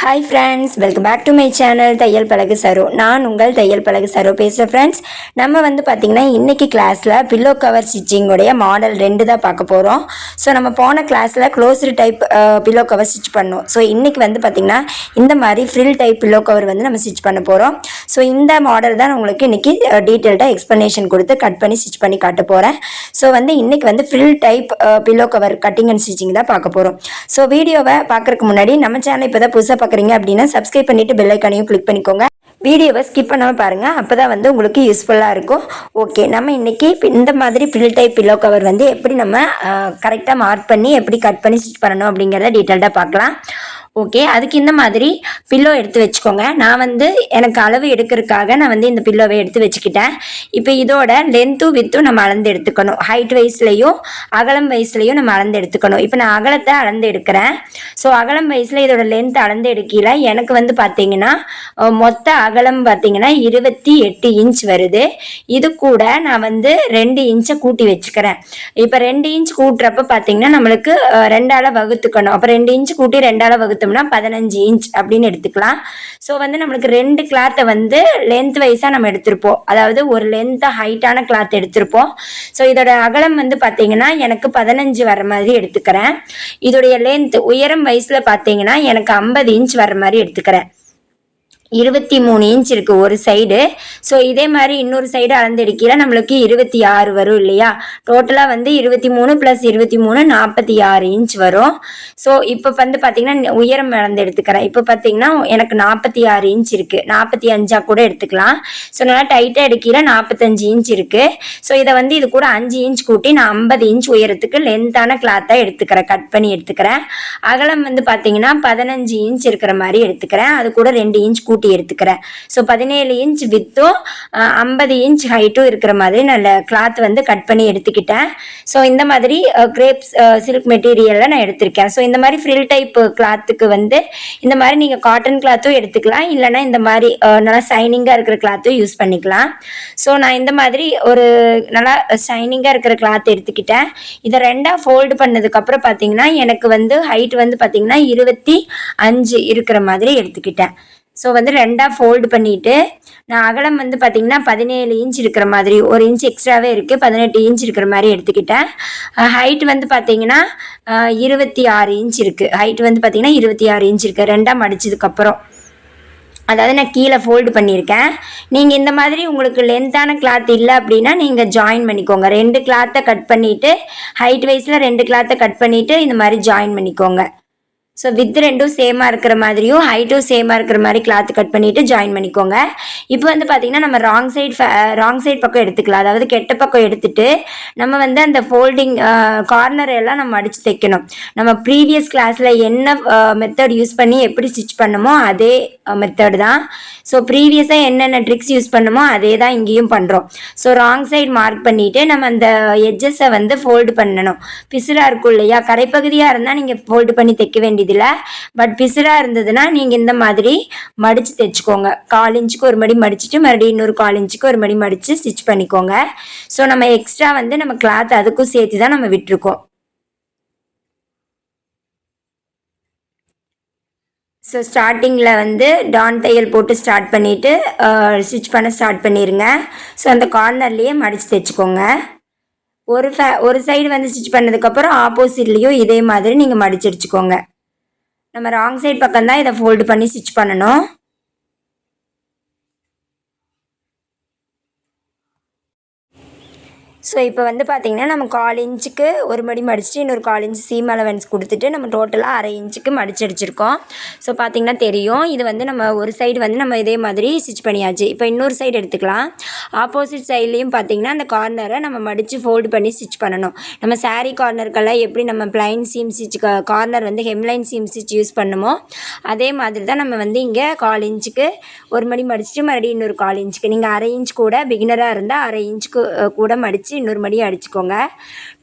Hi friends welcome back to my channel தையல் பழகு சரோ நான் உங்கள் தையல் பழகு சரோ பேசுகிறேன் ஃப்ரெண்ட்ஸ் நம்ம வந்து பார்த்திங்கன்னா இன்றைக்கி கிளாஸில் பில்லோ கவர் ஸ்டிச்சிங்குடைய மாடல் ரெண்டு தான் பார்க்க போகிறோம் ஸோ நம்ம போன கிளாஸில் closed type pillow cover stitch பண்ணோம். ஸோ இன்றைக்கி வந்து பார்த்திங்கன்னா இந்த மாதிரி ஃப்ரில் டைப் பில்லோ கவர் வந்து நம்ம ஸ்டிச் பண்ண போகிறோம் ஸோ இந்த மாடல் தான் உங்களுக்கு இன்றைக்கி டீட்டெயில்டாக எக்ஸ்ப்ளனேஷன் கொடுத்து கட் பண்ணி ஸ்டிச் பண்ணி காட்ட போகிறேன் ஸோ வந்து இன்றைக்கி வந்து frill type pillow cover cutting and stitching தான் பார்க்க போகிறோம் ஸோ வீடியோவை பார்க்குறதுக்கு முன்னாடி நம்ம சேனல் இப்போ தான் புதுசாக பார்க்குறீங்க அப்படின்னா சப்ஸ்கிரைப் பண்ணிவிட்டு பெல் ஐக்கானையும் கிளிக் பண்ணிக்கோங்க. வீடியோவை ஸ்கிப் பண்ணாமல் பாருங்கள் அப்போ தான் வந்து உங்களுக்கு யூஸ்ஃபுல்லாக இருக்கும். ஓகே நம்ம இன்றைக்கி இந்த மாதிரி ஃபில் டைப் பில்லோ கவர் வந்து எப்படி நம்ம கரெக்டாக மார்க் பண்ணி எப்படி கட் பண்ணி ஸ்டிச் பண்ணணும் அப்படிங்கிறத டீட்டெயில்டாக பார்க்கலாம். ஓகே அதுக்கு இந்த மாதிரி பில்லோ எடுத்து வச்சுக்கோங்க. நான் வந்து எனக்கு அளவு எடுக்கிறதுக்காக நான் வந்து இந்த பில்லோவை எடுத்து வச்சுக்கிட்டேன். இப்போ இதோட லென்த்தும் வித்தும் நம்ம அளந்து எடுத்துக்கணும். ஹைட் வைஸ்லையும் அகலம் வயசுலையும் நம்ம அளந்து எடுத்துக்கணும். இப்போ நான் அகலத்தை அளந்து எடுக்கிறேன். ஸோ அகலம் வயசில் இதோட லென்த் அளந்து எடுக்கல. எனக்கு வந்து பார்த்தீங்கன்னா மொத்த அகலம் பார்த்தீங்கன்னா இருபத்தி எட்டு இன்ச் வருது. இது கூட நான் வந்து ரெண்டு இன்ச்சை கூட்டி வச்சுக்கிறேன். இப்போ ரெண்டு இன்ச் கூட்டுறப்ப பார்த்தீங்கன்னா நம்மளுக்கு ரெண்டால வகுத்துக்கணும். அப்போ ரெண்டு இன்ச் கூட்டி ரெண்டால வகுத்தோம்னா பதினஞ்சு இன்ச் அப்படின்னு எடுத்துக்கலாம். ஸோ வந்து நம்மளுக்கு ரெண்டு கிளாத்தை வந்து லென்த் வைஸாக நம்ம எடுத்திருப்போம். அதாவது ஒரு லென்த்தாக ஹைட்டான கிளாத் எடுத்திருப்போம். ஸோ இதோட அகலம் வந்து பார்த்தீங்கன்னா எனக்கு பதினஞ்சு வர மாதிரி எடுத்துக்கிறேன். இதோடைய லென்த் உயரம் வயசில் பார்த்தீங்கன்னா எனக்கு ஐம்பது இன்ச் வர மாதிரி எடுத்துக்கிறேன். இருபத்தி மூணு இன்ச் இருக்கு ஒரு சைடு ஸோ இதே மாதிரி இன்னொரு சைடு அளந்து நம்மளுக்கு இருபத்தி ஆறு வரும் இல்லையா? டோட்டலாக வந்து இருபத்தி மூணு ப்ளஸ் இருபத்தி மூணு நாற்பத்தி ஆறு இன்ச் வரும். ஸோ இப்போ வந்து பார்த்திங்கன்னா உயரம் அளந்து எடுத்துக்கிறேன் இப்போ பார்த்தீங்கன்னா எனக்கு நாற்பத்தி ஆறு இன்ச் இருக்கு. நாற்பத்தி அஞ்சா கூட எடுத்துக்கலாம். ஸோ நல்லா டைட்டாக எடுக்கிற நாற்பத்தஞ்சு இன்ச் இருக்கு. ஸோ இதை வந்து இது கூட அஞ்சு இன்ச் கூட்டி நான் ஐம்பது இன்ச் உயரத்துக்கு லென்த்தான கிளாத்தாக எடுத்துக்கிறேன். கட் பண்ணி எடுத்துக்கிறேன். அகலம் வந்து பார்த்திங்கன்னா பதினஞ்சு இன்ச் இருக்கிற மாதிரி எடுத்துக்கிறேன். அது கூட ரெண்டு இன்ச் கூட்டி எடுத்துக்கிறேன். ஸோ பதினேழு இன்ச் வித்தும் ஐம்பது இன்ச் ஹைட்டும் இருக்கிற மாதிரி நான் கிளாத் வந்து கட் பண்ணி எடுத்துக்கிட்டேன். ஸோ இந்த மாதிரி கிரேப்ஸ் சில்க் மெட்டீரியலில் நான் எடுத்திருக்கேன். ஸோ இந்த மாதிரி ஃப்ரில் டைப் கிளாத்துக்கு வந்து இந்த மாதிரி நீங்கள் காட்டன் கிளாத்தும் எடுத்துக்கலாம். இல்லைன்னா இந்த மாதிரி நல்லா ஷைனிங்காக இருக்கிற கிளாத்தும் யூஸ் பண்ணிக்கலாம். ஸோ நான் இந்த மாதிரி ஒரு நல்லா ஷைனிங்காக இருக்கிற கிளாத் எடுத்துக்கிட்டேன். இதை ரெண்டாக ஃபோல்டு பண்ணதுக்கப்புறம் பார்த்தீங்கன்னா எனக்கு வந்து ஹைட் வந்து பார்த்தீங்கன்னா இருபத்தி அஞ்சு இருக்கிற மாதிரி எடுத்துக்கிட்டேன். ஸோ வந்து ரெண்டாக ஃபோல்டு பண்ணிவிட்டு நான் அகலம் வந்து பார்த்தீங்கன்னா பதினேழு இன்ச் இருக்கிற மாதிரி ஒரு இன்ச் எக்ஸ்ட்ராவே இருக்குது பதினெட்டு இன்ச் இருக்கிற மாதிரி எடுத்துக்கிட்டேன். ஹைட் வந்து பார்த்தீங்கன்னா இருபத்தி ஆறு இன்ச் இருக்குது ஹைட் வந்து பார்த்தீங்கன்னா இருபத்தி ஆறு இன்ச் இருக்குது ரெண்டாக மடிச்சதுக்கப்புறம். அதாவது நான் கீழே ஃபோல்டு பண்ணியிருக்கேன். நீங்கள் இந்த மாதிரி உங்களுக்கு லென்த்தான கிளாத் இல்லை அப்படின்னா நீங்கள் ஜாயின் பண்ணிக்கோங்க. ரெண்டு கிளாத்தை கட் பண்ணிவிட்டு ஹைட் வைஸில் ரெண்டு கிளாத்தை கட் பண்ணிவிட்டு இந்த மாதிரி ஜாயின் பண்ணிக்கோங்க. ஸோ வித் ரெண்டும் சேமாக இருக்கிற மாதிரியும் ஹைட்டும் சேமாக இருக்கிற மாதிரி கிளாத் கட் பண்ணிவிட்டு ஜாயின் பண்ணிக்கோங்க. இப்போ வந்து பார்த்திங்கன்னா நம்ம ராங் சைடு ராங் சைட் பக்கம் எடுத்துக்கலாம். அதாவது கெட்ட பக்கம் எடுத்துட்டு நம்ம வந்து அந்த ஃபோல்டிங் கார்னர் எல்லாம் நம்ம அடித்து தைக்கணும். நம்ம ப்ரீவியஸ் கிளாஸில் என்ன மெத்தட் யூஸ் பண்ணி எப்படி ஸ்டிச் பண்ணமோ அதே மெத்தட் தான். ஸோ ப்ரீவியஸாக என்னென்ன ட்ரிக்ஸ் யூஸ் பண்ணமோ அதே தான் இங்கேயும் பண்ணுறோம் ஸோ ராங் சைடு மார்க் பண்ணிவிட்டு நம்ம அந்த எட்ஜஸை வந்து ஃபோல்டு பண்ணணும். பிசுறாக இருக்கும் இல்லையா? கரைப்பகுதியாக இருந்தால் நீங்கள் ஃபோல்டு பண்ணி தைக்க வேண்டியது இதில் பட் பிசுறாக இருந்ததுன்னா நீங்கள் இந்த மாதிரி மடித்து தைச்சிக்கோங்க. கால் இன்ச்சுக்கு ஒரு மடி மடிச்சுட்டு மறுபடியும் இன்னொரு கால் இன்ச்சுக்கு ஒரு மடி மடித்து ஸ்டிச் பண்ணிக்கோங்க. ஸோ நம்ம எக்ஸ்ட்ரா வந்து நம்ம கிளாத் அதுக்கும் சேர்த்து தான் நம்ம விட்டுருக்கோம். ஸோ ஸ்டார்டிங்கில் வந்து டான் தையல் போட்டு ஸ்டார்ட் பண்ணிவிட்டு ஸ்டிச் பண்ண ஸ்டார்ட் பண்ணிடுங்க ஸோ அந்த கார்னர்லேயே மடித்து தைச்சிக்கோங்க. ஒரு ஃபே ஒரு சைடு வந்து ஸ்டிச் பண்ணதுக்கப்புறம் ஆப்போசிட்லேயும் இதே மாதிரி நீங்கள் மடிச்சு அடிச்சுக்கோங்க நம்ம ராங் சைட் பக்கம் தான் இதை ஃபோல்டு பண்ணி ஸ்டிச் பண்ணணும். ஸோ இப்போ வந்து பார்த்திங்கன்னா நம்ம கால் இன்ச்சுக்கு ஒரு மடி மடிச்சுட்டு இன்னொரு கால் இன்ச் சீம் அலவன்ஸ் கொடுத்துட்டு நம்ம டோட்டலாக அரை இன்ச்சுக்கு மடிச்சு அடிச்சிருக்கோம். ஸோ பார்த்திங்கன்னா தெரியும். இது வந்து நம்ம ஒரு சைடு வந்து நம்ம இதே மாதிரி ஸ்டிச் பண்ணியாச்சு. இப்போ இன்னொரு சைடு எடுத்துக்கலாம். ஆப்போசிட் சைட்லேயும் பார்த்திங்கன்னா அந்த கார்னரை நம்ம மடித்து ஃபோல்டு பண்ணி ஸ்டிச் பண்ணணும். நம்ம சாரீ கார்னருக்கெல்லாம் எப்படி நம்ம பிளைன் சீம் ஸ்டிச் கார்னர் வந்து ஹெம்லைன் சீம் ஸ்டிச் யூஸ் பண்ணுமோ அதே மாதிரி தான் நம்ம வந்து இங்கே கால் இன்ச்சுக்கு ஒரு மடி மடிச்சுட்டு மறுபடியும் இன்னொரு கால் இன்ச்சுக்கு. நீங்கள் அரை இன்ச் கூட பிகினராக இருந்தால் அரை இன்ச்சுக்கு கூட மடித்து இன்னொரு மடி அடிச்சுக்கோங்க.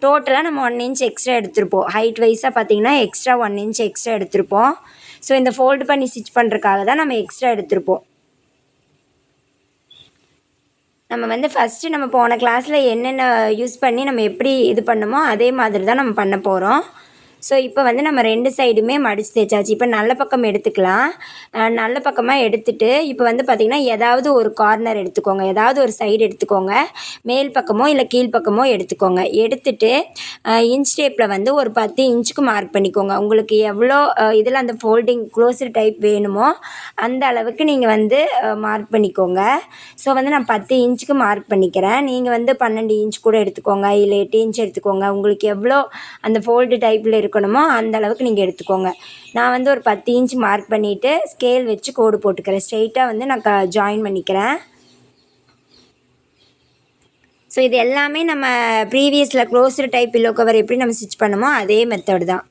டோட்டலாக நம்ம ஒன் இன்ச் எக்ஸ்ட்ரா எடுத்திருப்போம். ஹைட் வைஸாக பார்த்தீங்கன்னா எக்ஸ்ட்ரா ஒன் இன்ச் எக்ஸ்ட்ரா எடுத்திருப்போம். ஸோ இந்த ஃபோல்டு பண்ணி ஸ்டிச் பண்ணுறதுக்காக தான் நம்ம எக்ஸ்ட்ரா எடுத்திருப்போம். நம்ம வந்து ஃபஸ்ட்டு நம்ம போன கிளாஸில் என்னென்ன யூஸ் பண்ணி நம்ம எப்படி இது பண்ணமோ அதே மாதிரி தான் நம்ம பண்ண போகிறோம் ஸோ இப்போ வந்து நம்ம ரெண்டு சைடுமே மடித்து தைச்சாச்சு இப்போ நல்ல பக்கம் எடுத்துக்கலாம். நல்ல பக்கமாக எடுத்துட்டு இப்போ வந்து பார்த்திங்கன்னா ஏதாவது ஒரு கார்னர் எடுத்துக்கோங்க. ஏதாவது ஒரு சைடு எடுத்துக்கோங்க. மேல் பக்கமோ இல்லை கீழ் பக்கமோ எடுத்துக்கோங்க. எடுத்துட்டு இன்ச் டேப்பில் வந்து ஒரு பத்து இன்ச்சுக்கு மார்க் பண்ணிக்கோங்க. உங்களுக்கு எவ்வளோ இதில் அந்த ஃபோல்டிங் க்ளோஸர் டைப் வேணுமோ அந்த அளவுக்கு நீங்கள் வந்து மார்க் பண்ணிக்கோங்க. ஸோ வந்து நான் பத்து இன்ச்சுக்கு மார்க் பண்ணிக்கிறேன். நீங்கள் வந்து பன்னெண்டு இன்ச் கூட எடுத்துக்கோங்க. இல்லை எட்டு இன்ச் எடுத்துக்கோங்க. உங்களுக்கு எவ்வளோ அந்த ஃபோல்டு டைப்பில் இருக்கும் எடுக்கணுமோ அந்த அளவுக்கு நீங்கள் எடுத்துக்கோங்க. நான் வந்து ஒரு பத்து இன்ச் மார்க் பண்ணிவிட்டு ஸ்கேல் வச்சு கோடு போட்டுக்கிறேன். ஸ்ட்ரெயிட்டாக வந்து நான் க ஜாயின் பண்ணிக்கிறேன். ஸோ இது எல்லாமே நம்ம ப்ரீவியஸில் க்ளோஸ்டு டைப் பில்லோ கவர் எப்படி நம்ம ஸ்டிச் பண்ணுமோ அதே மெத்தட் தான்.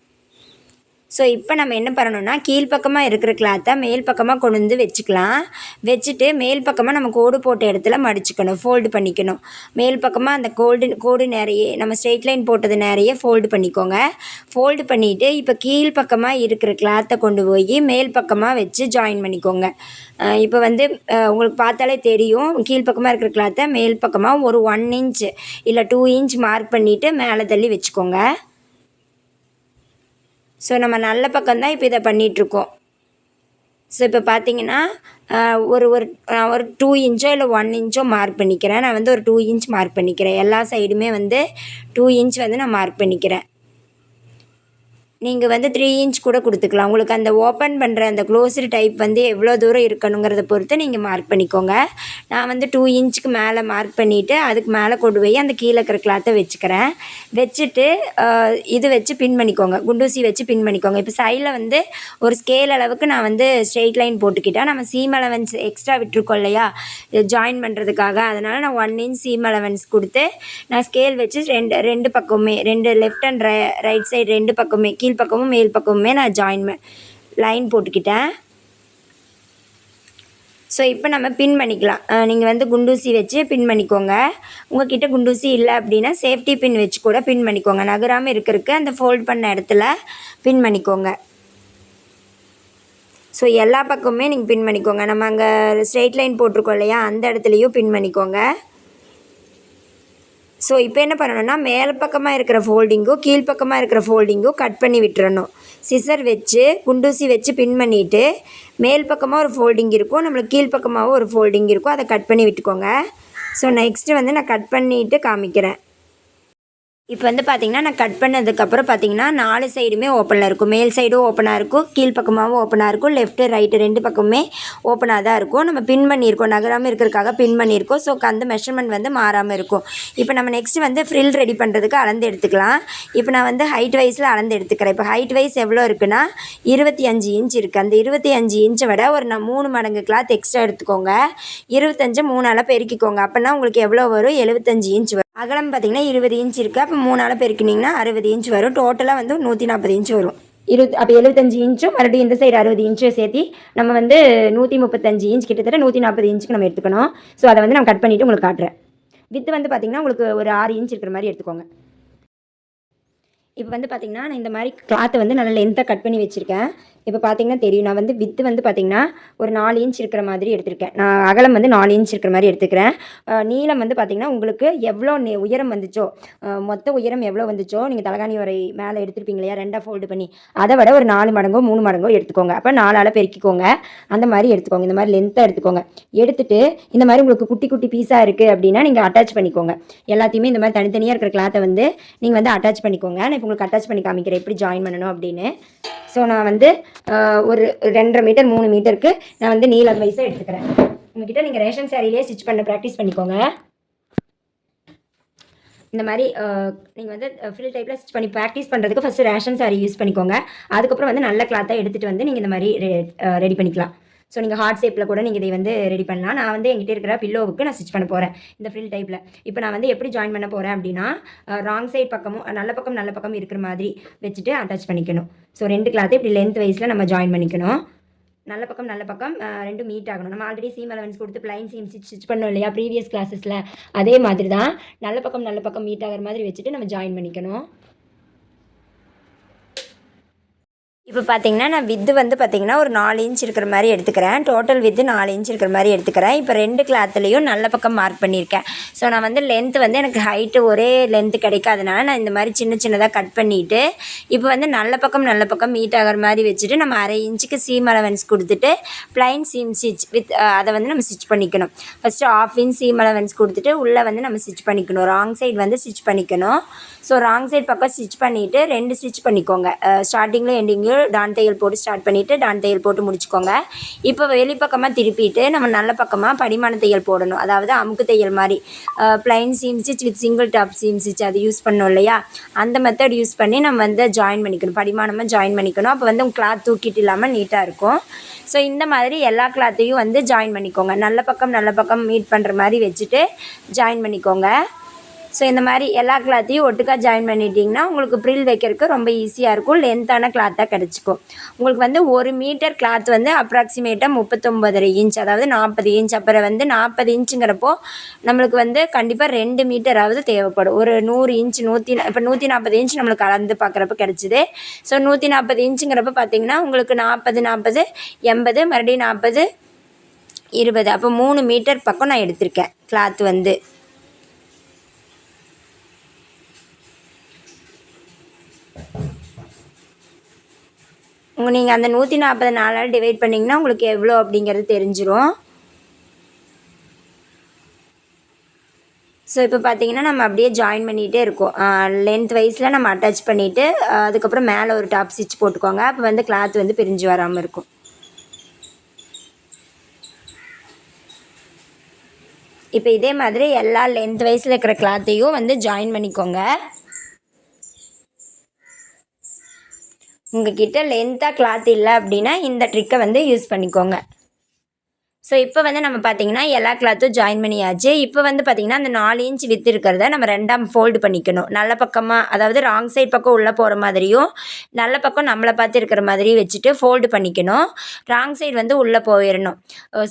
ஸோ இப்போ நம்ம என்ன பண்ணணும்னா கீழ்ப்பக்கமாக இருக்கிற கிளாத்தை மேல் பக்கமாக கொண்டு வந்து வச்சுக்கலாம். வச்சுட்டு மேல் பக்கமாக நம்ம கோடு போட்ட இடத்துல மடிச்சுக்கணும் ஃபோல்டு பண்ணிக்கணும். மேல் பக்கமாக அந்த கோல்டு கோடு நிறைய நம்ம ஸ்ட்ரெயிட் லைன் போட்டது நிறைய ஃபோல்டு பண்ணிக்கோங்க. ஃபோல்டு பண்ணிவிட்டு இப்போ கீழ் பக்கமாக இருக்கிற கிளாத்தை கொண்டு போய் மேல் பக்கமாக வச்சு ஜாயின் பண்ணிக்கோங்க. இப்போ வந்து உங்களுக்கு பார்த்தாலே தெரியும் கீழ் பக்கமாக இருக்கிற கிளாத்தை மேல் பக்கமாக ஒரு ஒன் இன்ச் இல்லை டூ இன்ச் மார்க் பண்ணிவிட்டு மேலே தள்ளி வச்சுக்கோங்க. ஸோ நம்ம நல்ல பக்கம்தான் இப்போ இதை பண்ணிகிட்ருக்கோம் ஸோ இப்போ பார்த்தீங்கன்னா ஒரு ஒரு நான் ஒரு டூ இன்ச்சோ இல்லை ஒன் இன்ச்சோ மார்க் பண்ணிக்கிறேன். நான் வந்து ஒரு டூ இன்ச் மார்க் பண்ணிக்கிறேன். எல்லா சைடுமே வந்து டூ இன்ச் வந்து நான் மார்க் பண்ணிக்கிறேன். நீங்கள் வந்து த்ரீ இன்ச் கூட கொடுத்துக்கலாம். உங்களுக்கு அந்த ஓப்பன் பண்ணுற அந்த க்ளோஸ்டு டைப் வந்து எவ்வளோ தூரம் இருக்கணுங்கிறத பொறுத்து நீங்கள் மார்க் பண்ணிக்கோங்க. நான் வந்து டூ இன்ச்சுக்கு மேலே மார்க் பண்ணிவிட்டு அதுக்கு மேலே கொண்டு போய் அந்த கீழே இருக்கிற கிளாத்தை வச்சுக்கிறேன். வச்சுட்டு இது வச்சு பின் பண்ணிக்கோங்க. குண்டூசி வச்சு பின் பண்ணிக்கோங்க. இப்போ சைடில் வந்து ஒரு ஸ்கேல் அளவுக்கு நான் வந்து ஸ்ட்ரெயிட் லைன் போட்டுக்கிட்டேன் நம்ம சீம் அலவன்ஸ் எக்ஸ்ட்ரா விட்டுருக்கோம் இல்லையா? ஜாயின் பண்ணுறதுக்காக அதனால் நான் ஒன் இன்ச் சீம் அலவன்ஸ் கொடுத்து நான் ஸ்கேல் வச்சு ரெண்டு ரெண்டு பக்கமுமே ரெண்டு left and right right side ரெண்டு பக்கமே கீழ் பக்கமும் மேல் பக்கமுமே நான் ஜாயின் லைன் போட்டுக்கிட்டேன். ஸோ இப்போ நம்ம பின் பண்ணிக்கலாம். நீங்கள் வந்து குண்டூசி வச்சு பின் பண்ணிக்கோங்க. உங்ககிட்ட குண்டூசி இல்லை அப்படின்னா சேஃப்டி பின் வச்சு கூட பின் பண்ணிக்கோங்க. நகராமல் இருக்கிறதுக்கு அந்த ஃபோல்ட் பண்ண இடத்துல பின் பண்ணிக்கோங்க. ஸோ எல்லா பக்கமுமே நீங்கள் பின் பண்ணிக்கோங்க. நம்ம அங்கே ஸ்ட்ரெயிட் லைன் போட்டிருக்கோம் இல்லையா? அந்த இடத்துலையும் பின் பண்ணிக்கோங்க. ஸோ இப்போ என்ன பண்ணணும்னா மேல் பக்கமாக இருக்கிற ஃபோல்டிங்கும் கீழ்ப்பக்கமாக இருக்கிற ஃபோல்டிங்கும் கட் பண்ணி விட்டுறணும். சிசர் வச்சு குண்டூசி வச்சு பின் பண்ணிவிட்டு மேல் பக்கமாக ஒரு ஃபோல்டிங் இருக்கும் நம்மளுக்கு கீழ்ப்பக்கமாகவும் ஒரு ஃபோல்டிங் இருக்கும் அதை கட் பண்ணி விட்டுக்கோங்க. ஸோ நெக்ஸ்ட்டு வந்து நான் கட் பண்ணிவிட்டு காமிக்கிறேன். இப்போ வந்து பார்த்தீங்கன்னா நான் கட் பண்ணதுக்கப்புறம் பார்த்தீங்கன்னா நாலு சைடுமே ஓப்பனில் இருக்கும். மேல் சைடும் ஓப்பனாக இருக்கும். கீழ்ப்பக்கமாகவும் ஓப்பனாக இருக்கும். லெஃப்ட்டு ரைட்டு ரெண்டு பக்கமுமே ஓப்பனாக தான் இருக்கும். நம்ம பின் பண்ணியிருக்கோம். நகராமல் இருக்கிறதுக்காக பின் பண்ணியிருக்கோம். ஸோ அந்த மெஷர்மெண்ட் வந்து மாறாமல் இருக்கும். இப்போ நம்ம நெக்ஸ்ட் வந்து ஃப்ரில் ரெடி பண்ணுறதுக்கு அளந்து எடுத்துக்கலாம். இப்போ நான் வந்து ஹைட் வைஸில் அளந்து எடுத்துக்கிறேன். இப்போ ஹைட் வைஸ் எவ்வளோ இருக்குன்னா இருபத்தி அஞ்சு இன்ச் இருக்குது அந்த இருபத்தி அஞ்சு இன்ச்சை விட ஒரு நான் மூணு மடங்கு கிளாத் எக்ஸ்ட்ரா எடுத்துக்கோங்க. இருபத்தஞ்சு மூணால் பெருக்கிக்கோங்க. அப்போனா உங்களுக்கு எவ்வளோ வரும்? எழுபத்தஞ்சு இன்ச் வரும். அகலம் பார்த்தீங்கன்னா இருபது இன்ச் இருக்குது அப்போ மூணால் பெருக்கினீங்கன்னா அறுபது இன்ச் வரும். டோட்டலாக வந்து நூற்றி நாற்பது இன்ச் வரும். இருபத் அப்போ எழுபத்தஞ்சு இன்ச்சும் மறுபடியும் இந்த சைடு அறுபது இன்ச்சும் சேர்த்து நம்ம வந்து நூற்றி முப்பத்தஞ்சு இன்ச் கிட்டத்தட்ட நூற்றி நாற்பது இன்ச்சுக்கு நம்ம எடுத்துக்கணும். ஸோ அதை வந்து நான் கட் பண்ணிவிட்டு உங்களுக்கு காட்டுறேன். வித்து வந்து பார்த்திங்கன்னா உங்களுக்கு ஒரு ஆறு இன்ச் இருக்கிற மாதிரி எடுத்துக்கோங்க. இப்போ வந்து பார்த்திங்கன்னா நான் இந்த மாதிரி கிளாத்தை வந்து நல்லா லென்த்தாக கட் பண்ணி வச்சுருக்கேன். இப்போ பார்த்தீங்கன்னா தெரியும். நான் வந்து வித்து வந்து பார்த்திங்கன்னா ஒரு நாலு இன்ச் இருக்கிற மாதிரி எடுத்திருக்கேன். நான் அகலம் வந்து நாலு இன்ச் இருக்கிற மாதிரி எடுத்துக்கிறேன். நீளம் வந்து பார்த்திங்கன்னா உங்களுக்கு எவ்வளோ நெ- உயரம் வந்துச்சோ மொத்த உயரம் எவ்வளோ வந்துச்சோ நீங்கள் தலகாணி வரை மேலே எடுத்துருப்பீங்க இல்லையா ரெண்டாக ஃபோல்டு பண்ணி அதை விட ஒரு நாலு மடங்கோ மூணு மடங்கோ எடுத்துக்கோங்க. அப்போ நாலால் பெருக்கிக்கோங்க. அந்த மாதிரி எடுத்துக்கோங்க. இந்த மாதிரி லென்த்தாக எடுத்துக்கோங்க. எடுத்துட்டு இந்த மாதிரி உங்களுக்கு குட்டி குட்டி பீஸாக இருக்குது அப்படின்னா நீங்கள் அட்டாச் பண்ணிக்கோங்க. எல்லாத்தையுமே இந்த மாதிரி தனித்தனியாக இருக்கிற கிளாத்தை வந்து நீங்கள் வந்து அட்டாச் பண்ணிக்கோங்க. நான் இப்போ உங்களுக்கு அட்டாச் பண்ணி காமிக்கிறேன். எப்படி ஜாயின் பண்ணணும் அப்படின்னு. ஸோ நான் வந்து ஒரு ரெண்டரை மீட்டர் மூணு மீட்டருக்கு நான் வந்து நீளம் வயசாக எடுத்துக்கிறேன். உங்ககிட்ட நீங்கள் ரேஷன் சேரீலேயே ஸ்டிச் பண்ண ப்ராக்டிஸ் பண்ணிக்கோங்க. இந்த மாதிரி நீங்கள் வந்து ஃபில் டைப்பில் ஸ்டிச் பண்ணி ப்ராக்டிஸ் பண்ணுறதுக்கு ஃபஸ்ட்டு ரேஷன் சாரி யூஸ் பண்ணிக்கோங்க. அதுக்கப்புறம் வந்து நல்ல கிளாத்தாக எடுத்துகிட்டு வந்து நீங்கள் இந்த மாதிரி ரெடி பண்ணிக்கலாம். ஸோ நீங்கள் ஹார்ட் ஷேப்பில் கூட நீங்கள் இதை வந்து ரெடி பண்ணலாம். நான் வந்து எங்கிட்ட இருக்கிற பில்லோவுக்கு நான் ஸ்டிச் பண்ண போகிறேன் இந்த ஃபில் டைப்பில் இப்போ நான் வந்து எப்படி ஜாயின் பண்ண போகிறேன் அப்படின்னா ராங் சைட் பக்கமும் நல்ல பக்கம் நல்ல பக்கம் இருக்கிற மாதிரி வச்சுட்டு அட்டாச் பண்ணிக்கணும். ஸோ ரெண்டு கிளாத்தை இப்படி லென்த் வைஸில் நம்ம ஜாயின் பண்ணிக்கணும். நல்ல பக்கம் நல்ல பக்கம் ரெண்டும் மீட் ஆகணும். நம்ம ஆல்ரெடி சீம் அலவன்ஸ் கொடுத்து பிளைன் சீம் ஸ்டிச் ஸ்டிச் பண்ணோம் இல்லையா ப்ரீவியஸ் கிளாஸஸில் அதே மாதிரி தான் நல்ல பக்கம் நல்ல பக்கம் மீட் ஆகிற மாதிரி வச்சுட்டு நம்ம ஜாயின் பண்ணிக்கணும். இப்போ பார்த்தீங்கன்னா நான் வித்து வந்து பார்த்தீங்கன்னா ஒரு நாலு இன்ச் இருக்கிற மாதிரி எடுத்துக்கிறேன். டோட்டல் வித்து நாலு இன்ச் இருக்கிற மாதிரி எடுத்துக்கிறேன். இப்போ ரெண்டு கிளாத்துலேயும் நல்ல பக்கம் மார்க் பண்ணியிருக்கேன். ஸோ நான் வந்து லென்த்து வந்து எனக்கு ஹைட்டு ஒரே லென்த்து கிடைக்காதனால நான் இந்த மாதிரி சின்ன சின்னதாக கட் பண்ணிவிட்டு இப்போ வந்து நல்ல பக்கம் நல்ல பக்கம் மீட் ஆகிற மாதிரி வச்சுட்டு நம்ம அரை இன்ச்சுக்கு சீம் அலவன்ஸ் கொடுத்துட்டு ப்ளைன் சீம் ஸ்டிச் வித் அதை வந்து நம்ம ஸ்டிச் பண்ணிக்கணும். First half inch seam allowance கொடுத்துட்டு உள்ளே வந்து நம்ம ஸ்டிச் பண்ணிக்கணும். ராங் சைடு வந்து ஸ்டிச் பண்ணிக்கணும். ஸோ ராங் சைடு பக்கம் ஸ்டிச் பண்ணிவிட்டு ரெண்டு ஸ்டிச் பண்ணிக்கோங்க. ஸ்டார்டிங்கில் எண்டிங்லையும் டான் தையல் போட்டு ஸ்டார்ட் பண்ணிவிட்டு டான் தையல் போட்டு முடிச்சுக்கோங்க. இப்போ வெளிப்பக்கமாக திருப்பிட்டு நம்ம நல்ல பக்கமாக படிமான தையல் போடணும். அதாவது அமுக்கு தையல் மாதிரி plain seam with single top seam அது யூஸ் பண்ணோம் இல்லையா? அந்த மெத்தட் யூஸ் பண்ணி நம்ம வந்து ஜாயின் பண்ணிக்கணும். படிமானமாக ஜாயின் பண்ணிக்கணும். அப்போ வந்து உங்கள் கிளாத் தூக்கிட்டு இல்லாமல் நீட்டாக இருக்கும். ஸோ இந்த மாதிரி எல்லா கிளாத்தையும் வந்து ஜாயின் பண்ணிக்கோங்க. நல்ல பக்கம் நல்ல பக்கம் மீட் பண்ணுற மாதிரி வச்சுட்டு ஜாயின் பண்ணிக்கோங்க. ஸோ இந்த மாதிரி எல்லா கிளாத்தையும் ஒட்டுக்கா ஜாயின் பண்ணிட்டீங்கன்னா உங்களுக்கு ப்ரில் வைக்கிறதுக்கு ரொம்ப ஈஸியாக இருக்கும். லென்த்தான கிளாத்தாக கிடச்சிக்கும். உங்களுக்கு வந்து ஒரு மீட்டர் கிளாத் வந்து அப்ராக்சிமேட்டாக முப்பத்தொம்பதரை இன்ச் அதாவது நாற்பது இன்ச் அப்புறம் வந்து நாற்பது இன்ச்சுங்கிறப்போ நம்மளுக்கு வந்து கண்டிப்பாக ரெண்டு மீட்டராவது தேவைப்படும். ஒரு நூறு இன்ச் நூற்றி இப்போ நூற்றி நாற்பது இன்ச் நம்மளுக்கு அளந்து பார்க்குறப்ப கிடச்சிது. ஸோ நூற்றி நாற்பது இன்ச்சுங்கிறப்ப பார்த்தீங்கன்னா உங்களுக்கு நாற்பது நாற்பது எண்பது மறுபடியும் நாற்பது இருபது. அப்போ மூணு மீட்டர் பக்கம் நான் எடுத்திருக்கேன் கிளாத் வந்து. உங்கள் நீங்கள் அந்த நூற்றி நாற்பது நாலால் டிவைட் பண்ணிங்கன்னா உங்களுக்கு எவ்வளோ அப்படிங்கிறது தெரிஞ்சிடும் ஸோ இப்போ பார்த்தீங்கன்னா நம்ம அப்படியே ஜாயின் பண்ணிகிட்டே இருக்கோம். லென்த் வைஸில் நம்ம அட்டாச் பண்ணிவிட்டு அதுக்கப்புறம் மேலே ஒரு டாப் ஸ்டிச் போட்டுக்கோங்க. அப்போ வந்து கிளாத் வந்து பிரிஞ்சு வராமல் இருக்கும். இப்போ இதே மாதிரி எல்லா லென்த் வைஸில் இருக்கிற கிளாத்தையும் வந்து ஜாயின் பண்ணிக்கோங்க. உங்ககிட்ட லென்த்தாக கிளாத் இல்லை அப்படின்னா இந்த ட்ரிக்கை வந்து யூஸ் பண்ணிக்கோங்க. ஸோ இப்போ வந்து நம்ம பார்த்தீங்கன்னா எல்லா கிளாத்தும் ஜாயின் பண்ணியாச்சு. இப்போ வந்து பார்த்திங்கன்னா அந்த நாலு இன்ச் வித்து இருக்கிறத நம்ம ரெண்டாம் ஃபோல்டு பண்ணிக்கணும். நல்ல பக்கமாக அதாவது ராங் சைட் பக்கம் உள்ளே போகிற மாதிரியும் நல்ல பக்கம் நம்மளை பார்த்து இருக்கிற மாதிரியும் வச்சுட்டு ஃபோல்டு பண்ணிக்கணும். ராங் சைடு வந்து உள்ளே போயிடணும்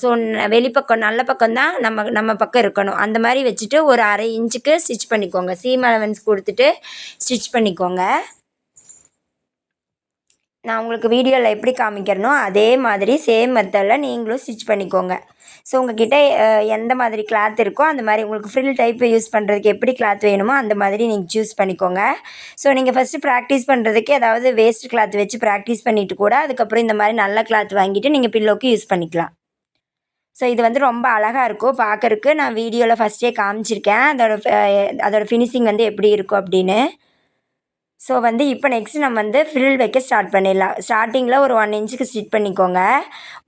ஸோ வெளிப்பக்கம் நல்ல பக்கம் தான் நம்ம நம்ம பக்கம் இருக்கணும். அந்த மாதிரி வச்சுட்டு ஒரு அரை இன்ச்சுக்கு ஸ்டிச் பண்ணிக்கோங்க. சீம் அலவன்ஸ் கொடுத்துட்டு ஸ்டிச் பண்ணிக்கோங்க. நான் உங்களுக்கு வீடியோவில் எப்படி காமிக்கிறனோ அதே மாதிரி சேம் மெத்தடில் நீங்களும் ஸ்டிச் பண்ணிக்கோங்க. ஸோ உங்ககிட்ட எந்த மாதிரி கிளாத் இருக்கோ அந்த மாதிரி உங்களுக்கு ஃப்ரில் டைப் யூஸ் பண்ணுறதுக்கு எப்படி கிளாத் வேணுமோ அந்த மாதிரி நீங்கள் சூஸ் பண்ணிக்கோங்க. ஸோ நீங்கள் ஃபஸ்ட்டு ப்ராக்டிஸ் பண்ணுறதுக்கு ஏதாவது வேஸ்ட் கிளாத் வச்சு ப்ராக்டிஸ் பண்ணிவிட்டு கூட அதுக்கப்புறம் இந்த மாதிரி நல்ல கிளாத் வாங்கிட்டு நீங்கள் பில்லோக்கு யூஸ் பண்ணிக்கலாம். ஸோ இது வந்து ரொம்ப அழகாக இருக்கும். பார்க்குறக்கு நான் வீடியோவில் ஃபஸ்ட்டே காமிச்சிருக்கேன். அதோட அதோடய ஃபினிஷிங் வந்து எப்படி இருக்கும் அப்படின்னு. ஸோ வந்து இப்போ நெக்ஸ்ட் நம்ம வந்து ஃபில் வைக்க ஸ்டார்ட் பண்ணிடலாம். ஸ்டார்டிங்கில் ஒரு ஒன் இன்ச்சுக்கு ஸ்டிச் பண்ணிக்கோங்க.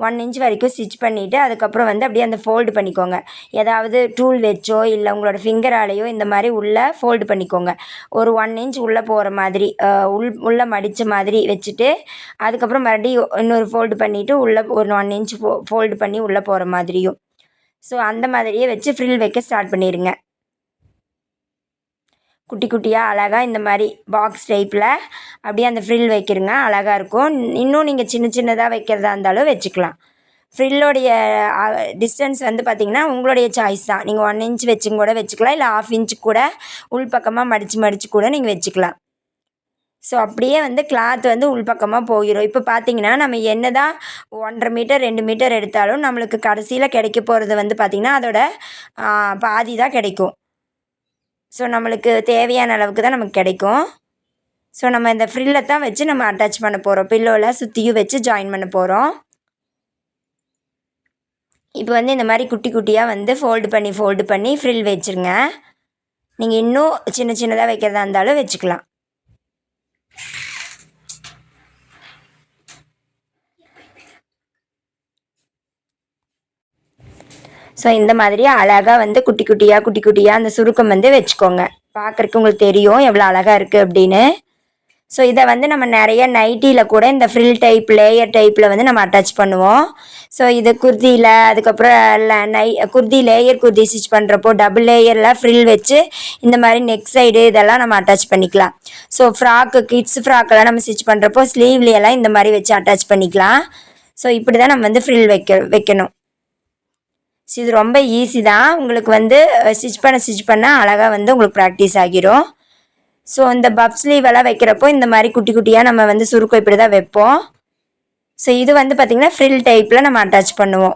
ஒன் இன்ச் வரைக்கும் ஸ்டிச் பண்ணிவிட்டு அதுக்கப்புறம் வந்து அப்படியே அந்த ஃபோல்டு பண்ணிக்கோங்க. ஏதாவது டூல் வச்சோ இல்லை உங்களோட ஃபிங்கராலேயோ இந்த மாதிரி உள்ளே ஃபோல்டு பண்ணிக்கோங்க. ஒரு ஒன் இன்ச் உள்ளே போகிற மாதிரி உள் உள்ளே மடித்த மாதிரி வச்சுட்டு அதுக்கப்புறம் மறுபடியும் இன்னொரு ஃபோல்டு பண்ணிவிட்டு உள்ளே ஒரு ஒன் இன்ச் ஃபோ ஃபோல்டு பண்ணி உள்ளே போகிற மாதிரியும். ஸோ அந்த மாதிரியே வச்சு ஃப்ரில் வைக்க ஸ்டார்ட் பண்ணிடுங்க. குட்டி குட்டியாக அழகாக இந்த மாதிரி பாக்ஸ் டைப்பில் அப்படியே அந்த ஃப்ரில் வைக்கிறங்க அழகாக இருக்கும். இன்னும் நீங்கள் சின்ன சின்னதாக வைக்கிறதா இருந்தாலும் வச்சுக்கலாம். ஃப்ரில்லோடைய டிஸ்டன்ஸ் வந்து பார்த்திங்கன்னா உங்களுடைய சாய்ஸ் தான். நீங்கள் ஒன் இன்ச் வச்சுங்க கூட வச்சுக்கலாம் இல்லை ஆஃப் இன்ச்சு கூட உள் பக்கமாக மடித்து மடித்து கூட நீங்கள் வச்சுக்கலாம். ஸோ அப்படியே வந்து கிளாத் வந்து உள்பக்கமாக போயிடும் இப்போ பார்த்தீங்கன்னா நம்ம என்ன தான் ஒன்றரை மீட்டர் ரெண்டு மீட்டர் எடுத்தாலும் நம்மளுக்கு கடைசியில் கிடைக்க போகிறது வந்து பார்த்திங்கன்னா அதோட பாதி தான் கிடைக்கும். ஸோ நம்மளுக்கு தேவையான அளவுக்கு தான் நமக்கு கிடைக்கும். ஸோ நம்ம இந்த ஃப்ரில்லை தான் வச்சு நம்ம அட்டாச் பண்ண போகிறோம் பில்லோவில் சுற்றியும் வச்சு ஜாயின் பண்ண போகிறோம் இப்போ வந்து இந்த மாதிரி குட்டி குட்டியாக வந்து ஃபோல்டு பண்ணி ஃபோல்டு பண்ணி ஃப்ரில் வச்சுருங்க. நீங்கள் இன்னும் சின்ன சின்னதாக வைக்கிறதா இருந்தாலும் வச்சுக்கலாம். ஸோ இந்த மாதிரி அழகாக வந்து குட்டி குட்டியாக குட்டி குட்டியாக அந்த சுருக்கம் வந்து வச்சுக்கோங்க. பார்க்குறக்கு உங்களுக்கு தெரியும் எவ்வளோ அழகாக இருக்குது அப்படின்னு. ஸோ இதை வந்து நம்ம நிறைய நைட்டியில் கூட இந்த ஃப்ரில் டைப் லேயர் டைப்பில் வந்து நம்ம அட்டாச் பண்ணுவோம். ஸோ இது குர்தியில் அதுக்கப்புறம் நை குர்தி லேயர் குர்தி ஸ்டிச் பண்ணுறப்போ டபுள் லேயரில் ஃப்ரில் வச்சு இந்த மாதிரி நெக் சைடு இதெல்லாம் நம்ம அட்டாச் பண்ணிக்கலாம். ஸோ ஃப்ராக்கு கிட்ஸ் ஃப்ராக்கெல்லாம் நம்ம ஸ்டிச் பண்ணுறப்போ ஸ்லீவ்லையெல்லாம் இந்த மாதிரி வச்சு அட்டாச் பண்ணிக்கலாம். ஸோ இப்படி தான் நம்ம வந்து ஃப்ரில் வைக்க வைக்கணும். இது ரொம்ப ஈஸி தான். உங்களுக்கு வந்து ஸ்டிச் பண்ண ஸ்டிச் பண்ண அழகாக வந்து உங்களுக்கு ப்ராக்டிஸ் ஆகிரும். ஸோ இந்த பப் ஸ்லீவ் எல்லாம் வைக்கிறப்போ இந்த மாதிரி குட்டி குட்டியாக நம்ம வந்து சுருக்கம் இப்படி தான் வைப்போம். ஸோ இது வந்து பார்த்திங்கன்னா ஃப்ரில் டைப்பில் நம்ம அட்டாச் பண்ணுவோம்.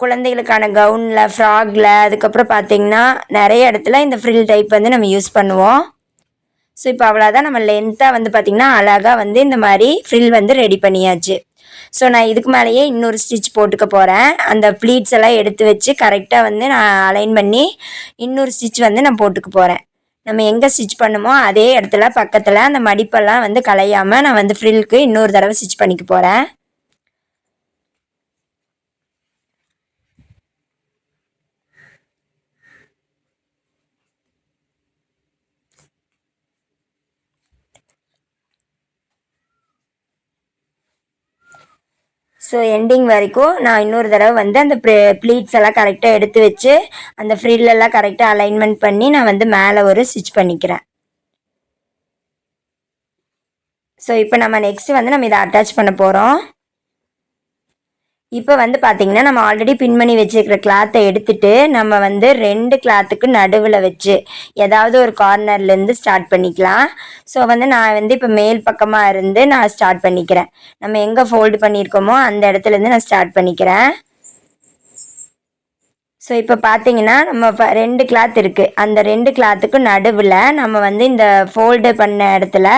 குழந்தைகளுக்கான கவுனில் ஃப்ராகில் அதுக்கப்புறம் பார்த்திங்கன்னா நிறைய இடத்துல இந்த ஃப்ரில் டைப் வந்து நம்ம யூஸ் பண்ணுவோம். ஸோ இப்போ அவ்வளோதான் நம்ம லென்த்தாக வந்து பார்த்திங்கன்னா அழகாக வந்து இந்த மாதிரி ஃப்ரில் வந்து ரெடி பண்ணியாச்சு. ஸோ நான் இதுக்கு மேலேயே இன்னொரு ஸ்டிச் போட்டுக்க போகிறேன் அந்த ப்ளீட்ஸ் எல்லாம் எடுத்து வச்சு கரெக்டாக வந்து நான் அலைன் பண்ணி இன்னொரு ஸ்டிச் வந்து நான் போட்டுக்க போகிறேன் நம்ம எங்கே ஸ்டிச் பண்ணுமோ அதே இடத்துல பக்கத்தில் அந்த மடிப்பெல்லாம் வந்து கலையாமல் நான் வந்து ஃப்ரில்க்கு இன்னொரு தடவை ஸ்டிச் பண்ணிக்க போகிறேன் ஸோ எண்டிங் வரைக்கும் நான் இன்னொரு தடவை வந்து அந்த ப்ளீட்ஸ் எல்லாம் கரெக்டாக எடுத்து வச்சு அந்த ஃப்ரில்லெல்லாம் கரெக்டாக அலைன்மெண்ட் பண்ணி நான் வந்து மேலே ஒரு ஸ்டிச் பண்ணிக்கிறேன். ஸோ இப்போ நம்ம நெக்ஸ்ட் வந்து நம்ம இதை அட்டாச் பண்ண போகிறோம் இப்போ வந்து பார்த்திங்கன்னா நம்ம ஆல்ரெடி பின் பண்ணி வச்சுருக்கிற கிளாத்தை எடுத்துட்டு நம்ம வந்து ரெண்டு கிளாத்துக்கு நடுவில் வச்சு ஏதாவது ஒரு கார்னர்லேருந்து ஸ்டார்ட் பண்ணிக்கலாம். ஸோ வந்து நான் வந்து இப்போ மேல் பக்கமாக இருந்து நான் ஸ்டார்ட் பண்ணிக்கிறேன். நம்ம எங்கே ஃபோல்டு பண்ணியிருக்கோமோ அந்த இடத்துலேருந்து நான் ஸ்டார்ட் பண்ணிக்கிறேன். ஸோ இப்போ பார்த்தீங்கன்னா நம்ம ரெண்டு கிளாத் இருக்குது அந்த ரெண்டு கிளாத்துக்கும் நடுவில் நம்ம வந்து இந்த ஃபோல்டு பண்ண இடத்துல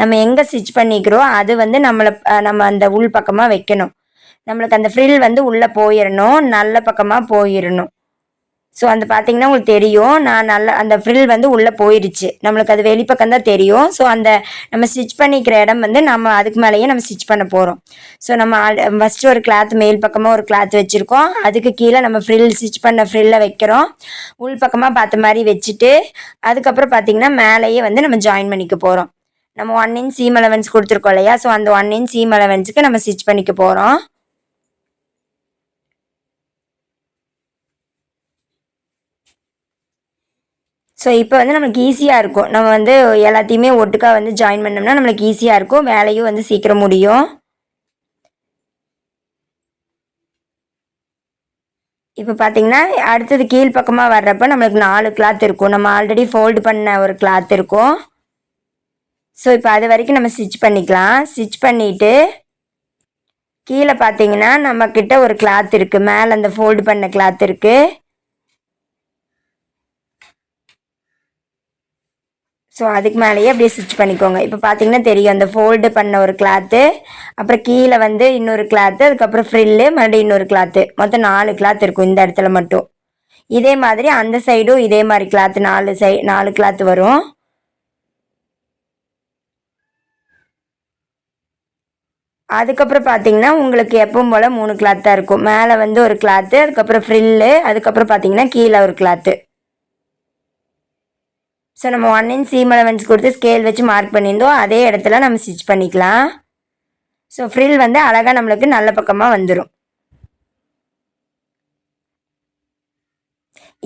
நம்ம எங்கே ஸ்டிச் பண்ணிக்கிறோம் அது வந்து நம்மளை நம்ம அந்த உள் பக்கமாக வைக்கணும். நம்மளுக்கு அந்த ஃப்ரில் வந்து உள்ளே போயிடணும் நல்ல பக்கமாக போயிடணும் ஸோ அந்த பார்த்தீங்கன்னா உங்களுக்கு தெரியும் நான் நல்ல அந்த ஃப்ரில் வந்து உள்ளே போயிடுச்சு நம்மளுக்கு அது வெளிப்பக்கம் தான் தெரியும். ஸோ அந்த நம்ம ஸ்டிச் பண்ணிக்கிற இடம் வந்து நம்ம அதுக்கு மேலேயே நம்ம ஸ்டிச் பண்ண போகிறோம் ஸோ நம்ம ஃபஸ்ட்டு ஒரு கிளாத் மேல் பக்கமாக ஒரு கிளாத் வச்சுருக்கோம். அதுக்கு கீழே நம்ம ஃப்ரில் ஸ்டிச் பண்ண ஃப்ரில்லை வைக்கிறோம். உள் பக்கமாக பார்த்த மாதிரி வச்சுட்டு அதுக்கப்புறம் பார்த்திங்கன்னா மேலேயே வந்து நம்ம ஜாயின் பண்ணிக்க போகிறோம் நம்ம ஒன் இன்ச் சீம் அலவன்ஸ் கொடுத்துருக்கோம் இல்லையா? ஸோ அந்த ஒன் இன்ச் சீம் அலவன்ஸுக்கு நம்ம ஸ்டிச் பண்ணிக்க போகிறோம் ஸோ இப்போ வந்து நம்மளுக்கு ஈஸியாக இருக்கும். நம்ம வந்து எல்லாத்தையுமே ஒட்டுக்காக வந்து ஜாயின் பண்ணோம்னா நம்மளுக்கு ஈஸியாக இருக்கும். வேலையும் வந்து சீக்கிரம் முடியும். இப்போ பார்த்தீங்கன்னா அடுத்தது கீழ் பக்கமாக வர்றப்ப நம்மளுக்கு நாலு கிளாத் இருக்கும். நம்ம ஆல்ரெடி ஃபோல்டு பண்ண ஒரு கிளாத் இருக்கும். ஸோ இப்போ அது வரைக்கும் நம்ம ஸ்டிச் பண்ணிக்கலாம். ஸ்டிச் பண்ணிவிட்டு கீழே பார்த்தீங்கன்னா நம்மக்கிட்ட ஒரு கிளாத் இருக்குது மேலே அந்த ஃபோல்டு பண்ண கிளாத் இருக்குது ஸோ அதுக்கு மேலேயே அப்படியே ஸ்டிச் பண்ணிக்கோங்க. இப்போ பார்த்தீங்கன்னா தெரியும் அந்த ஃபோல்டு பண்ண ஒரு கிளாத்து அப்புறம் கீழே வந்து இன்னொரு கிளாத்து அதுக்கப்புறம் ஃப்ரில்லு மறுபடியும் இன்னொரு கிளாத்து மொத்தம் நாலு கிளாத் இருக்கும் இந்த இடத்துல மட்டும். இதே மாதிரி அந்த சைடும் இதே மாதிரி கிளாத்து நாலு சை நாலு கிளாத்து வரும். அதுக்கப்புறம் பார்த்தீங்கன்னா உங்களுக்கு எப்பவும் போல் மூணு கிளாத் தான் இருக்கும். மேலே வந்து ஒரு கிளாத்து அதுக்கப்புறம் ஃப்ரில்லு அதுக்கப்புறம் பார்த்தீங்கன்னா கீழே ஒரு கிளாத்து ஸோ நம்ம ஒன் இன்ச் சீம் அலவன்ஸ் கொடுத்து ஸ்கேல் வச்சு மார்க் பண்ணியிருந்தோம். அதே இடத்துல நம்ம ஸ்டிச் பண்ணிக்கலாம். ஸோ ஃப்ரில் வந்து அழகாக நம்மளுக்கு நல்ல பக்கமாக வந்துடும்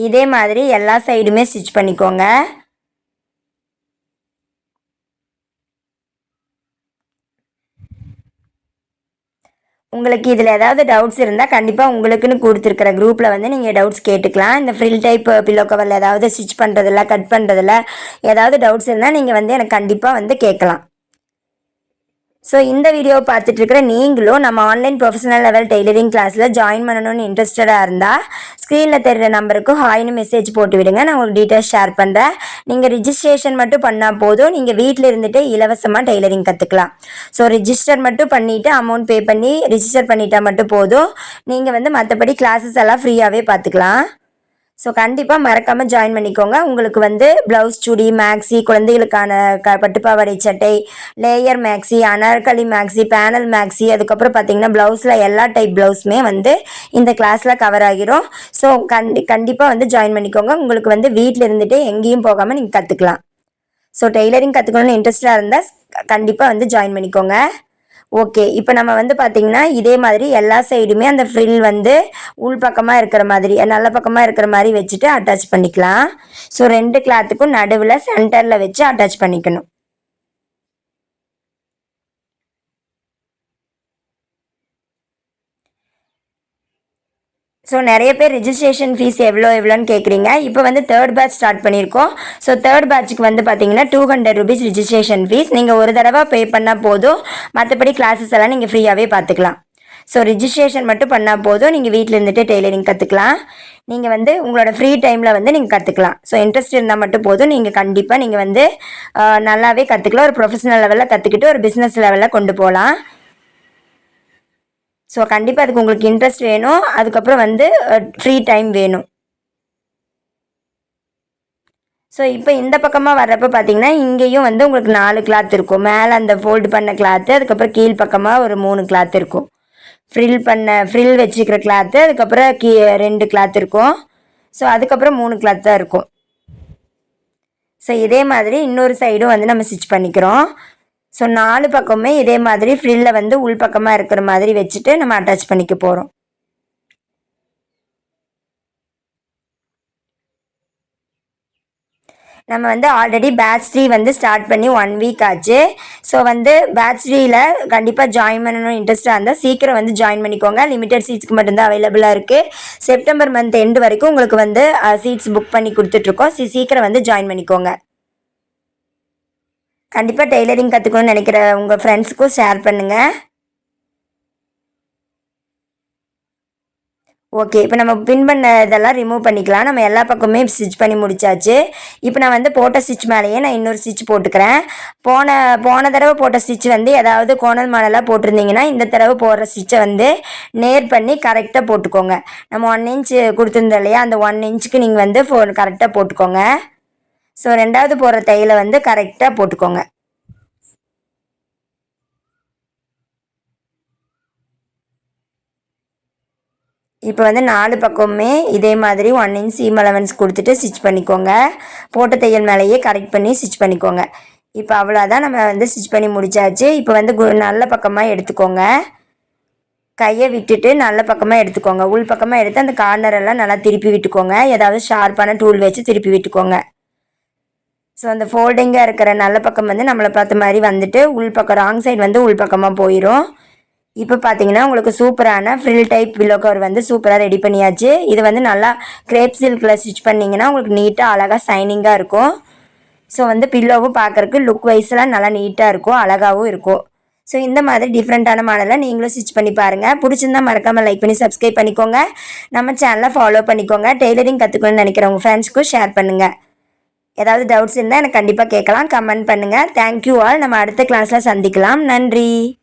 இதே மாதிரி எல்லா சைடுமே ஸ்டிச் பண்ணிக்கோங்க. உங்களுக்கு இதில் ஏதாவது டவுட்ஸ் இருந்தால் கண்டிப்பாக உங்களுக்குன்னு கொடுத்துருக்குற குரூப்பில் வந்து நீங்கள் டவுட்ஸ் கேட்டுக்கலாம். இந்த ஃப்ரில் டைப் பில்லோ கவரில் ஏதாவது ஸ்டிச் பண்ணுறதில்ல கட் பண்ணுறதில்ல ஏதாவது டவுட்ஸ் இருந்தால் நீங்கள் வந்து எனக்கு கண்டிப்பாக வந்து கேட்கலாம். ஸோ இந்த வீடியோவை பார்த்துட்டு இருக்கிற நீங்களும் நம்ம ஆன்லைன் ப்ரொஃபஷனல் லெவல் டெய்லரிங் கிளாஸில் ஜாயின் பண்ணணும்னு இன்ட்ரெஸ்டடாக இருந்தால் ஸ்க்ரீனில் தெரிகிற நம்பருக்கு ஹாய்னு மெசேஜ் போட்டு விடுங்க. நான் உங்களுக்கு டீட்டெயில்ஸ் ஷேர் பண்ணுறேன் நீங்கள் ரிஜிஸ்ட்ரேஷன் மட்டும் பண்ணால் போதும். நீங்கள் வீட்டில் இருந்துட்டு இலவசமாக டெய்லரிங் கற்றுக்கலாம் ஸோ ரிஜிஸ்டர் மட்டும் பண்ணிவிட்டு அமௌண்ட் பே பண்ணி ரிஜிஸ்டர் பண்ணிட்டால் மட்டும் போதும். நீங்கள் வந்து மற்றபடி கிளாஸஸ் எல்லாம் ஃப்ரீயாகவே பார்த்துக்கலாம். ஸோ கண்டிப்பாக மறக்காமல் ஜாயின் பண்ணிக்கோங்க. உங்களுக்கு வந்து ப்ளவுஸ் சுடி மேக்ஸி குழந்தைகளுக்கான க பட்டுப்பாவாடை சட்டை layer maxi Anarkali maxi panel maxi அதுக்கப்புறம் பார்த்தீங்கன்னா ப்ளவுஸில் எல்லா டைப் ப்ளவுஸுமே வந்து இந்த கிளாஸில் கவர் ஆகிரும். ஸோ கண்டி கண்டிப்பாக வந்து ஜாயின் பண்ணிக்கோங்க. உங்களுக்கு வந்து வீட்டில் இருந்துகிட்டே எங்கேயும் போகாமல் நீங்கள் கற்றுக்கலாம் ஸோ டெய்லரிங் கற்றுக்கணும்னு இன்ட்ரெஸ்டாக இருந்தால் கண்டிப்பாக வந்து ஜாயின் பண்ணிக்கோங்க. ஓகே இப்போ நம்ம வந்து பார்த்திங்கன்னா இதே மாதிரி எல்லா சைடுமே அந்த ஃப்ரில் வந்து உள் பக்கமாக இருக்கிற மாதிரி நல்ல பக்கமாக இருக்கிற மாதிரி வச்சுட்டு அட்டாச் பண்ணிக்கலாம். ஸோ ரெண்டு கிளாத்துக்கும் நடுவில் சென்டரில் வச்சு அட்டாச் பண்ணிக்கணும். ஸோ நிறைய பேர் ரிஜிஸ்ட்ரேஷன் ஃபீஸ் எவ்வளோ எவ்வளோன்னு கேட்குறீங்க இப்போ வந்து தேர்ட் பேட்ச் ஸ்டார்ட் பண்ணியிருக்கோம். ஸோ தேர்ட் பேட்ச்சுக்கு வந்து பார்த்தீங்கன்னா two hundred rupees registration fees நீங்கள் ஒரு தடவை பே பண்ணால் போதும். மற்றபடி கிளாஸஸ் எல்லாம் நீங்கள் ஃப்ரீயாகவே பார்த்துக்கலாம் ஸோ ரிஜிஸ்ட்ரேஷன் மட்டும் பண்ணால் போதும். நீங்கள் வீட்டில் இருந்துட்டு டெய்லரிங் கற்றுக்கலாம் நீங்கள் வந்து உங்களோட ஃப்ரீ டைமில் வந்து நீங்கள் கற்றுக்கலாம் ஸோ இன்ட்ரெஸ்ட் இருந்தால் மட்டும் போதும். நீங்கள் கண்டிப்பாக நீங்கள் வந்து நல்லாவே கற்றுக்கலாம் ஒரு ப்ரொஃபஷனல் லெவலில் கற்றுக்கிட்டு ஒரு பிஸ்னஸ் லெவலில் கொண்டு போகலாம் ஸோ கண்டிப்பாக அதுக்கு உங்களுக்கு இன்ட்ரெஸ்ட் வேணும். அதுக்கப்புறம் வந்து ஃப்ரீ டைம் வேணும். ஸோ இப்போ இந்த பக்கமாக வர்றப்ப பார்த்தீங்கன்னா இங்கேயும் வந்து உங்களுக்கு நாலு கிளாத் இருக்கும். மேலே அந்த ஃபோல்டு பண்ண கிளாத்து அதுக்கப்புறம் கீழ் பக்கமாக ஒரு மூணு கிளாத் இருக்கும். ஃப்ரில் பண்ண ஃப்ரில் வச்சுக்கிற கிளாத்து அதுக்கப்புறம் கீ ரெண்டு கிளாத் இருக்கும். ஸோ அதுக்கப்புறம் மூணு கிளாத் தான் இருக்கும். ஸோ இதே மாதிரி இன்னொரு சைடும் வந்து நம்ம ஸ்டிச் பண்ணிக்கிறோம். ஸோ நாலு பக்கமுமே இதே மாதிரி ஃப்ரில்ல வந்து உள் பக்கமாக இருக்கிற மாதிரி வச்சுட்டு நம்ம அட்டாச் பண்ணிக்க போகிறோம் நம்ம வந்து ஆல்ரெடி பேட்ச் த்ரீ வந்து ஸ்டார்ட் பண்ணி ஒன் வீக் ஆச்சு. ஸோ வந்து பேட்ச் த்ரீயில் கண்டிப்பாக ஜாயின் பண்ணணும் இன்ட்ரெஸ்ட்டாக இருந்தால் சீக்கிரம் வந்து ஜாயின் பண்ணிக்கோங்க. லிமிடெட் சீட்ஸ்க்கு மட்டும்தான் அவைலபிளாக இருக்குது செப்டம்பர் மந்த் எண்டு வரைக்கும் உங்களுக்கு வந்து சீட்ஸ் புக் பண்ணி கொடுத்துட்ருக்கோம் சி சீக்கிரம் வந்து ஜாயின் பண்ணிக்கோங்க. கண்டிப்பாக டெய்லரிங் கற்றுக்கணும்னு நினைக்கிற உங்கள் ஃப்ரெண்ட்ஸுக்கும் ஷேர் பண்ணுங்கள் ஓகே இப்போ நம்ம பின் பண்ண இதெல்லாம் ரிமூவ் பண்ணிக்கலாம். நம்ம எல்லா பக்கமே ஸ்டிச் பண்ணி முடிச்சாச்சு. இப்போ நான் வந்து போட்ட ஸ்டிச் மேலேயே நான் இன்னொரு ஸ்டிச் போட்டுக்கிறேன். போன போன தடவை போட்ட ஸ்டிச் வந்து ஏதாவது கோணல் மாடலாக போட்டிருந்தீங்கன்னா இந்த தடவை போடுற ஸ்டிச்சை வந்து நேர் பண்ணி கரெக்டாக போட்டுக்கோங்க. நம்ம ஒன் இன்ச் கொடுத்துருந்தோம் இல்லையா? அந்த ஒன் இன்ச்சுக்கு நீங்கள் வந்து ஃபோ கரெக்டாக போட்டுக்கோங்க. ஸோ ரெண்டாவது போடுற தையலை வந்து கரெக்டாக போட்டுக்கோங்க. இப்போ வந்து நாலு பக்கமுமே இதே மாதிரி ஒன் இன்ச் சீம் அலவன்ஸ் கொடுத்துட்டு ஸ்டிச் பண்ணிக்கோங்க. போட்ட தையல் மேலேயே கரெக்ட் பண்ணி ஸ்டிச் பண்ணிக்கோங்க. இப்போ அவ்வளோதான் நம்ம வந்து ஸ்டிச் பண்ணி முடிச்சாச்சு. இப்போ வந்து கு- நல்ல பக்கமாக எடுத்துக்கோங்க. கையை விட்டுட்டு நல்ல பக்கமாக எடுத்துக்கோங்க. உள் பக்கமாக எடுத்து அந்த கார்னரெல்லாம் நல்லா திருப்பி விட்டுக்கோங்க. ஏதாவது ஷார்ப்பான டூல் வச்சு திருப்பி விட்டுக்கோங்க. ஸோ அந்த ஃபோல்டிங்காக இருக்கிற நல்ல பக்கம் வந்து நம்மளை பார்த்த மாதிரி வந்துட்டு உள் பக்கம் ராங் சைடு வந்து உள் பக்கமாக போயிடும் இப்போ பார்த்தீங்கன்னா உங்களுக்கு சூப்பரான ஃப்ரில் டைப் பில்லோ கவர் வந்து சூப்பராக ரெடி பண்ணியாச்சு. இது வந்து நல்லா கிரேப் சில்கில் ஸ்டிச் பண்ணிங்கன்னா உங்களுக்கு நீட்டாக அழகாக சைனிங்காக இருக்கும். ஸோ வந்து பில்லோவும் பார்க்குறக்கு லுக் வைஸ்லாம் நல்லா நீட்டாக இருக்கும் அழகாகவும் இருக்கும். ஸோ இந்த மாதிரி டிஃப்ரெண்ட்டான மாடலை நீங்களும் ஸ்டிச் பண்ணி பாருங்கள் பிடிச்சிருந்தா மறக்காமல் லைக் பண்ணி சப்ஸ்கிரைப் பண்ணிக்கோங்க. நம்ம சேனலை ஃபாலோ பண்ணிக்கோங்க. டெய்லரிங் கற்றுக்கணும்னு நினைக்கிறவங்க ஃப்ரெண்ட்ஸ்க்கும் ஷேர் பண்ணுங்கள் ஏதாவது டவுட்ஸ் இருந்தால் எனக்கு கண்டிப்பாக கேட்கலாம். கமெண்ட் பண்ணுங்கள் தேங்க்யூ ஆல் நம்ம அடுத்த கிளாஸில் சந்திக்கலாம். நன்றி.